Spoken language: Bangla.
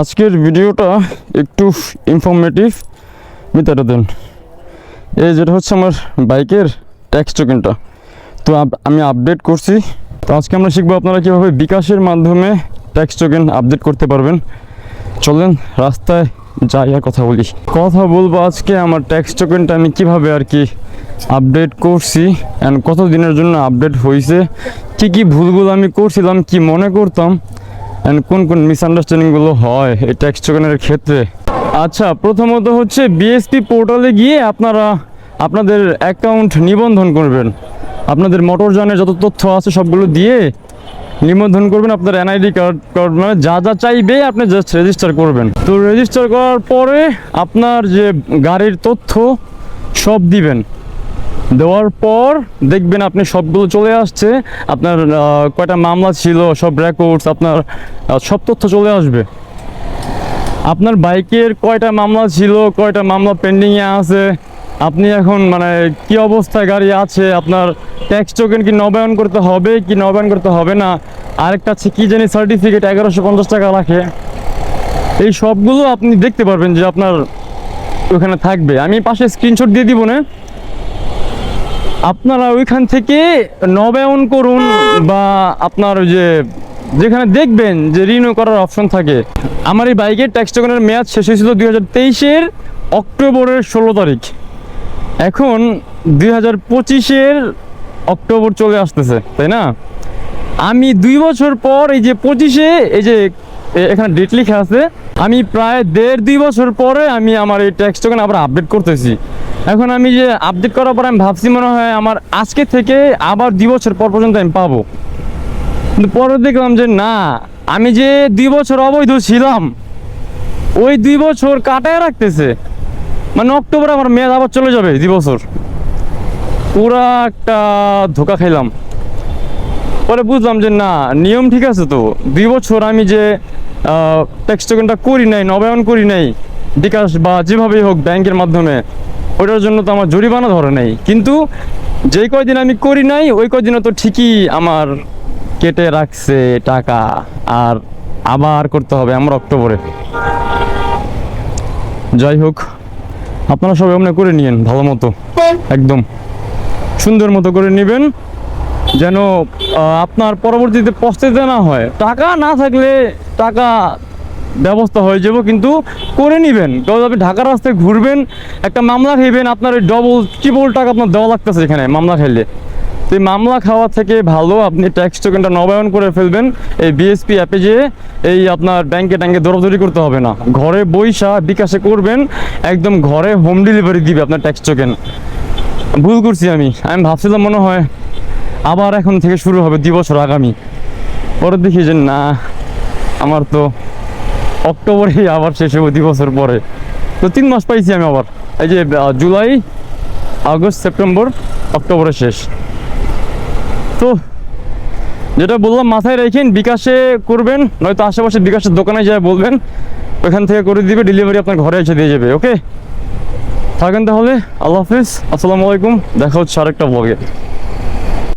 আজকের ভিডিওটা একটু ইনফরমেটিভ মিটারে দেন। এই যেটা হচ্ছে আমার বাইকের ট্যাক্স টোকেনটা তো আমি আপডেট করছি। তো আজকে আমরা শিখব আপনারা কীভাবে বিকাশের মাধ্যমে ট্যাক্স টোকেন আপডেট করতে পারবেন। চলেন, রাস্তায় যাই আর কথা বলি। কথা বলব আজকে আমার ট্যাক্স টোকেনটা আমি কীভাবে আর কি আপডেট করছি অ্যান্ড কত দিনের জন্য আপডেট হয়েছে কি কি ভুলগুলো আমি করছিলাম, কি মনে করতাম। অ্যান্ড কোন কোন মিসআন্ডারস্ট্যান্ডিংগুলো হয় এই ট্যাক্স টোকেনের ক্ষেত্রে। আচ্ছা প্রথমত হচ্ছে বিএসপি পোর্টালে গিয়ে আপনারা আপনাদের অ্যাকাউন্ট নিবন্ধন করবেন। আপনাদের মোটরযানের যত তথ্য আছে সবগুলো দিয়ে নিবন্ধন করবেন আপনার এনআইডি কার্ড কার্ড মানে যা যা চাইবে আপনি জাস্ট রেজিস্টার করবেন। তো রেজিস্টার করার পরে আপনার যে গাড়ির তথ্য সব দিবেন। দেওয়ার পর দেখবেন আপনি সবগুলো চলে আসছে। আপনার কয়টা মামলা ছিল, সব রেকর্ডস আপনার সব তথ্য চলে আসবে। আপনার বাইকের কয়টা মামলা ছিল, কয়টা মামলা পেন্ডিংয়ে আছে, আপনি এখন মানে কি অবস্থায় গাড়ি আছে, আপনার ট্যাক্স টোকেন কি নবায়ন করতে হবে, কি নবায়ন করতে হবে না? আরেকটা আছে কি জানি সার্টিফিকেট এগারোশো পঞ্চাশ টাকা রাখে। এই সবগুলো আপনি দেখতে পারবেন যে আপনার ওখানে থাকবে। আমি পাশে স্ক্রিনশট দিয়ে দিব না। আপনারা ওইখান থেকে নবায়ন করুন বা আপনার যে যেখানে দেখবেন যে রিনিউ করার অপশন থাকে। আমার এই বাইকের ট্যাক্স টোকেনের মেয়াদ শেষ হয়েছিল দুই হাজার তেইশের অক্টোবরের ষোলো তারিখ। এখন দুই হাজার পঁচিশের অক্টোবর চলে আসতেছে, তাই না? আমি দুই বছর পর এই যে পঁচিশে এই যে এখানে ডেট লিখে আছে, আমি প্রায় দেড় দুই বছর পরে আমি আমার এই ট্যাক্স টোকেন আবার আপডেট করতেছি। এখন আমি যে আপডেট করার পর আমি ভাবছি মনে হয় আমার আজকে থেকে আবার দুই বছর পর পর্যন্ত আমি পাবো। কিন্তু পরে দেখলাম যে না, আমি যে দুই বছর অবৈধ ছিলাম, ওই দুই বছর কাটায় রাখতেছে। মানে অক্টোবর আমার মেয়াদ আবার চলে যাবে দুই বছর। পুরা একটা ধোকা খাইলাম। পরে বুঝলাম যে না, নিয়ম ঠিক আছে তো। দুই বছর আমি যে ট্যাক্স টোকেনটা করি নাই, নবায়ন করি নাই, বিকাশ বা যেভাবেই হোক ব্যাংকের মাধ্যমে ওটার জন্য তো আমার জরিমানা ধরে নাই। কিন্তু যেই কয়দিন আমি করি নাই, ওই কয়দিনও তো ঠিকই আমার কেটে রাখছে টাকা। আর আবার করতে হবে আমার অক্টোবরে। যাই হোক, আপনারা সবাই এমনি করে নিয়েন, ভালো মতো। একদম। সুন্দর মতো করে নেবেন, যেন আপনার পরবর্তীতে পস্তাতে না হয়। টাকা না থাকলে টাকা ব্যবস্থা হয়ে যাব, কিন্তু করে নেবেন। কারণ আপনি ঢাকার রাস্তায় ঘুরবেন, একটা মামলা খাইবেন আপনার ওই ডবল ট্রিপল টাকা আপনার দেওয়া লাগতেছে এখানে, মামলা খেলে। তো মামলা খাওয়া থেকে ভালো, আপনি ট্যাক্স টোকেনটা নবায়ন করে ফেলবেন, এই বিএসপি অ্যাপে যেয়ে এই আপনার ব্যাংকে ট্যাঙ্কে দৌড়াদৌড়ি করতে হবে না। ঘরে বইসা বিকাশে করবেন, একদম ঘরে হোম ডেলিভারি দিবে আপনার ট্যাক্স টোকেন ভুল করছি আমি আমি ভাবছিলাম মনে হয় আবার এখন থেকে শুরু হবে, দুই বছর আগামী। পরে দেখি যে না, আমার তো অক্টোবরেই আবার শেষ হবে দুই বছর পরে। তো তিন মাস পাইছি আমি আবার। এই যে জুলাই, আগস্ট, সেপ্টেম্বর, অক্টোবরে শেষ। তো যেটা বললাম, মাথায় রেখেন বিকাশে করবেন, নয়তো আশেপাশে বিকাশের দোকানে যায় বলবেন ওইখান থেকে করে দিবে ডেলিভারি আপনার ঘরে এসে দিয়ে যাবে ওকে থাকেন তাহলে, আল্লাহ হাফিজ, আসসালামু আলাইকুম, দেখা হচ্ছে আরেকটা ব্লগে